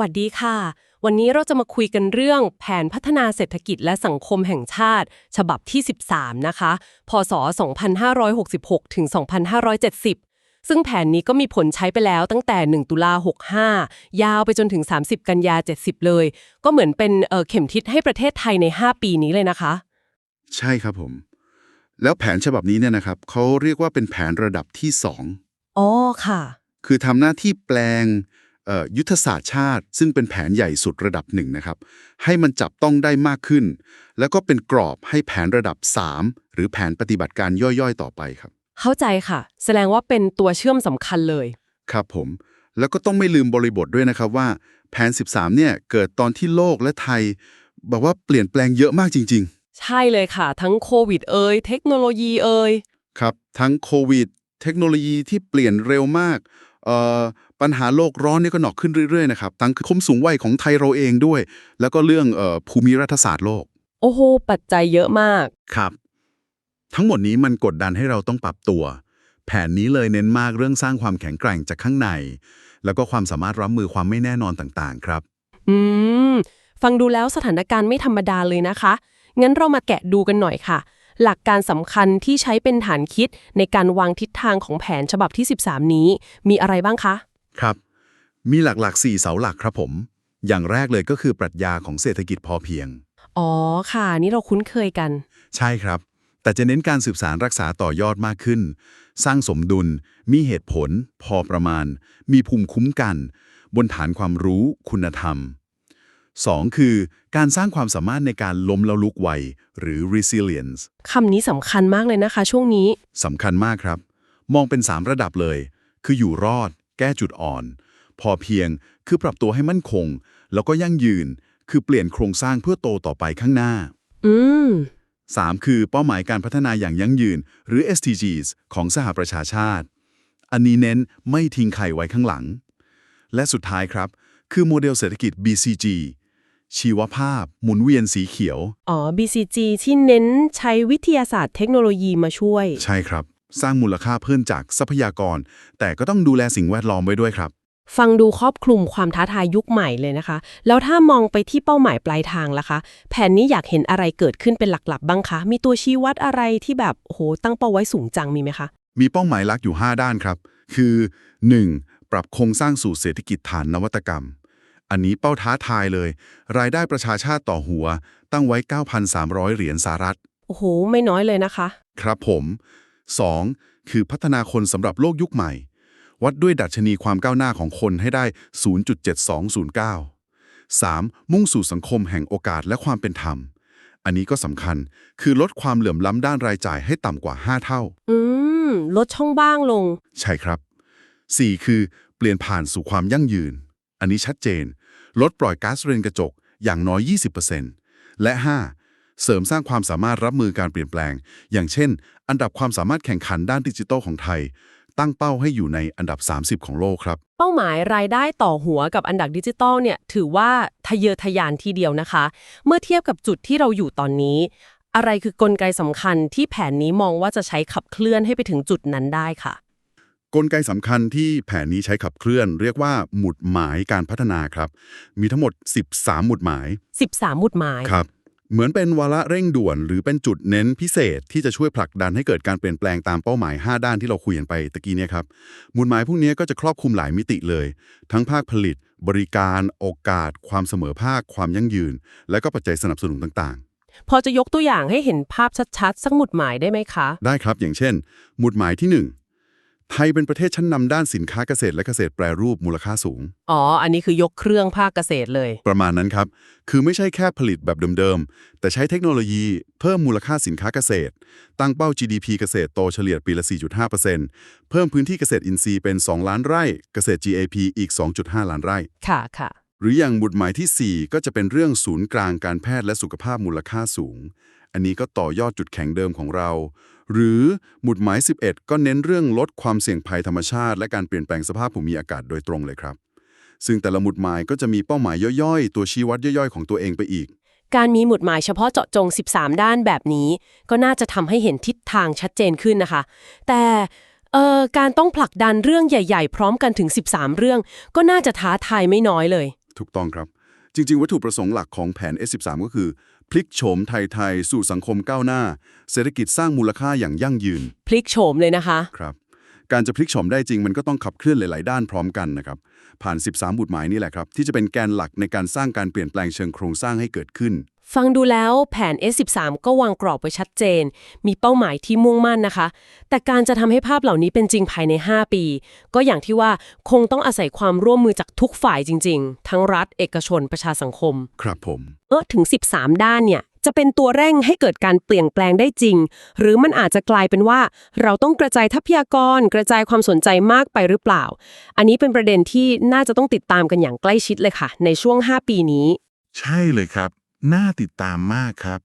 วัสดีค่ะ วันนี้เราจะมาคุยกันเรื่องแผนพัฒนาเศรษฐกิจและสังคมแห่งชาติ ฉบับที่ 13 นะคะ พศ 2566 ถึง 2570 ซึ่งแผนนี้ก็มีผลใช้ไปแล้วตั้งแต่ 1 ตุลา 65 ยาวไปจนถึง 30 กันยา 70 เลย ก็เหมือนเป็นเอ่อเข็มทิศให้ประเทศไทยใน 5 ปีนี้เลยนะคะ ใช่ครับผม แล้วแผนฉบับนี้เนี่ยนะครับเขาเรียกว่าเป็นแผนระดับที่อ๋อค่ะ2คือทำหน้าที่แปลงเอ่อ ยุทธศาสตร์ชาติ ซึ่งเป็นแผนใหญ่สุดระดับหนึ่งนะครับ ให้มันจับต้องได้มากขึ้น แล้วก็เป็นกรอบให้แผนระดับ 3 หรือแผนปฏิบัติการย่อยๆ ต่อไปครับ เข้าใจค่ะ แสดงว่าเป็นตัวเชื่อมสำคัญเลย ครับผม แล้วก็ต้องไม่ลืมบริบทด้วยนะครับว่าแผน 13 เนี่ยเกิดตอนที่โลกและไทยแบบว่าเปลี่ยนแปลงเยอะมากจริง ๆ ใช่เลยค่ะ ทั้งโควิดเอ่ยเทคโนโลยีเอ่ยครับ ทั้งโควิด เทคโนโลยีที่เปลี่ยนเร็วมากเอ่อ ปัญหาโลกร้อนนี่ก็หนักขึ้นเรื่อยๆนะครับทั้งคมสูงวัยของไทยเราเองด้วย แล้วก็เรื่องเอ่อภูมิรัฐศาสตร์โลก โอ้โห ปัจจัยเยอะมากครับ ทั้งหมดนี้มันกดดันให้เราต้องปรับตัว แผนนี้เลยเน้นมากเรื่องสร้างความแข็งแกร่งจากข้างใน แล้วก็ความสามารถรับมือความไม่แน่นอนต่างๆ ครับ อืมฟังดูแล้วสถานการณ์ไม่ธรรมดาเลยนะคะ งั้นเรามาแกะดูกันหน่อยค่ะ หลักการสำคัญที่ใช้เป็นฐานคิดในการวางทิศทางของแผนฉบับที่ 13 นี้ มีอะไรบ้างคะ ครับ มีหลักๆ 4 เสาหลักครับผม อย่างแรกเลยก็คือปรัชญาของเศรษฐกิจพอเพียง อ๋อค่ะ นี่เราคุ้นเคยกัน ใช่ครับ แต่จะเน้นการสืบสารรักษาต่อยอดมากขึ้น สร้างสมดุล มีเหตุผล พอประมาณ มีภูมิคุ้มกัน บนฐานความรู้ คุณธรรม 2. คือการสร้างความสามารถในการล้มแล้วลุกไวหรือ resilience คำนี้สำคัญมากเลยนะคะ ช่วงนี้ สำคัญมากครับ มองเป็น 3 ระดับเลย คืออยู่รอด แก้จุดอ่อน พอเพียงคือปรับตัวให้มั่นคง แล้วก็ยั่งยืน คือเปลี่ยนโครงสร้างเพื่อโตต่อไปข้างหน้า อืม 3. คือเป้าหมายการพัฒนาอย่างยั่งยืน หรือ SDGs ของสหประชาชาติ อันนี้เน้นไม่ทิ้งใครไว้ข้างหลัง และสุดท้ายครับ คือโมเดลเศรษฐกิจ BCG ชีวภาพ หมุนเวียนสีเขียว อ๋อ BCG ที่เน้นใช้วิทยาศาสตร์เทคโนโลยีมาช่วย ใช่ครับ สร้างมูลค่าเพิ่มจากทรัพยากร แต่ก็ต้องดูแลสิ่งแวดล้อมไว้ด้วยครับ ฟังดูครอบคลุมความท้าทายยุคใหม่เลยนะคะ แล้วถ้ามองไปที่เป้าหมายปลายทางล่ะคะ แผนนี้อยากเห็นอะไรเกิดขึ้นเป็นหลักๆ บ้างคะ มีตัวชี้วัดอะไรที่แบบโอ้โหตั้งเป้าไว้สูงจังมีไหมคะ มีเป้าหมายหลักอยู่ 5 ด้านครับ คือ 1. ปรับโครงสร้างสู่เศรษฐกิจฐานนวัตกรรม อันนี้เป้าท้าทายเลย รายได้ประชาชาติต่อหัว ตั้งไว้ 9,300 เหรียญสหรัฐ โอ้โห ไม่น้อยเลยนะคะ ครับผม 2. คือพัฒนาคนสำหรับโลกยุคใหม่ วัดด้วยดัชนีความก้าวหน้าของคนให้ได้ 0.7209 3. มุ่งสู่สังคมแห่งโอกาสและความเป็นธรรม อันนี้ก็สำคัญคือลดความเหลื่อมล้ำด้านรายจ่ายให้ต่ำกว่า 5 เท่า อืม ลดช่องว่างลง ใช่ครับ 4. คือเปลี่ยนผ่านสู่ความยั่งยืน อันนี้ชัดเจน ลดปล่อยก๊าซเรือนกระจกอย่างน้อย 20%และ 5. เสริมสร้างความสามารถรับมือการเปลี่ยนแปลง อย่างเช่น อันดับความสามารถแข่งขันด้านดิจิทัลของไทย ตั้งเป้าให้อยู่ในอันดับ 30 ของโลกครับ เป้าหมายรายได้ต่อหัวกับอันดับดิจิตอลเนี่ยถือว่าทะเยอทะยานทีเดียวนะคะ เมื่อเทียบกับจุดที่เราอยู่ตอนนี้ อะไรคือกลไกสำคัญที่แผนนี้มองว่าจะใช้ขับเคลื่อนให้ไปถึงจุดนั้นได้ค่ะ กลไกสำคัญที่แผนนี้ใช้ขับเคลื่อน เรียกว่าหมุดหมายการพัฒนาครับ มีทั้งหมด 13 หมุดหมาย 13 หมุดหมายครับเหมือนเป็นวาระเร่งด่วน หรือเป็นจุดเน้นพิเศษที่จะช่วยผลักดันให้เกิดการเปลี่ยนแปลงตามเป้าหมาย 5 ด้านที่เราคุยกันไปตะกี้เนี่ยครับหมุดหมายพวกนี้ก็จะครอบคลุมหลายมิติเลย ทั้งภาคผลิต บริการ โอกาส ความเสมอภาค ความยั่งยืน และก็ปัจจัยสนับสนุนต่างพอจะยกตัวอย่างให้เห็นภาพชัดๆ สักหมุดหมายได้ไหมคะๆได้ครับอย่างเช่น หมุดหมายที่ 1 ไทยเป็นประเทศชั้นนำด้านสินค้าเกษตรและเกษตรแปรรูปมูลค่าสูง อ๋อ อันนี้คือยกเครื่องภาคเกษตรเลย ประมาณนั้นครับ คือไม่ใช่แค่ผลิตแบบเดิมๆ แต่ใช้เทคโนโลยีเพิ่มมูลค่าสินค้าเกษตร ตั้งเป้า GDP เกษตรโตเฉลี่ยปีละ 4.5%เพิ่มพื้นที่เกษตรอินทรีย์เป็น 2 ล้านไร่ เกษตร GAP อีก 2.5 ล้านไร่ ค่ะค่ะ หรืออย่างบุตรหมายทีสี่ 4 ก็จะเป็นเรื่องศูนย์กลางการแพทย์และสุขภาพมูลค่าสูง อันนี้ก็ต่อยอดจุดแข็งเดิมของเรา หรือหมุดหมาย 11 ก็เน้นเรื่องลดความเสี่ยงภัยธรรมชาติ และการเปลี่ยนแปลงสภาพภูมิอากาศโดยตรงเลยครับ ซึ่งแต่ละหมุดหมายก็จะมีเป้าหมายย่อยๆ ตัวชี้วัดย่อยๆ ของตัวเองไปอีก การมีหมุดหมายเฉพาะเจาะจง 13 ด้านแบบนี้ ก็น่าจะทำให้เห็นทิศทางชัดเจนขึ้นนะคะ แต่เอ่อการต้องผลักดันเรื่องใหญ่ ๆ พร้อมกันถึง 13 เรื่อง ก็น่าจะท้าทายไม่น้อยเลย ถูกต้องครับ จริง ๆ วัตถุประสงค์หลักของแผน S13 ก็คือ พลิกโฉมไทย ๆ สู่สังคมก้าวหน้า เศรษฐกิจสร้างมูลค่าอย่างยั่งยืน พลิกโฉมเลยนะคะ ครับ การจะพลิกโฉมได้จริงมันก็ต้องขับเคลื่อนหลาย ๆ ด้านพร้อมกันนะครับ ผ่าน 13 บุตรหมายนี่แหละครับ ที่จะเป็นแกนหลักในการสร้างการเปลี่ยนแปลงเชิงโครงสร้างให้เกิดขึ้น ฟังดูแล้วแผน S13 ก็วางกรอบไว้ชัดเจน มีเป้าหมายที่มุ่งมั่นนะคะ แต่การจะทำให้ภาพเหล่านี้เป็นจริงภายใน 5 ปี ก็อย่างที่ว่าคงต้องอาศัยความร่วมมือจากทุกฝ่ายจริง ๆ ทั้งรัฐ เอกชนประชาสังคม ครับผม เออถึง 13 ด้านเนี่ย จะเป็นตัวเร่งให้เกิดการเปลี่ยนแปลงได้จริง หรือมันอาจจะกลายเป็นว่า เราต้องกระจายทรัพยากร กระจายความสนใจมากไปหรือเปล่า อันนี้เป็นประเด็นที่น่าจะต้องติดตามกันอย่างใกล้ชิดเลยค่ะ ในช่วง 5 ปีนี้ ใช่เลยครับ น่าติดตามมากครับ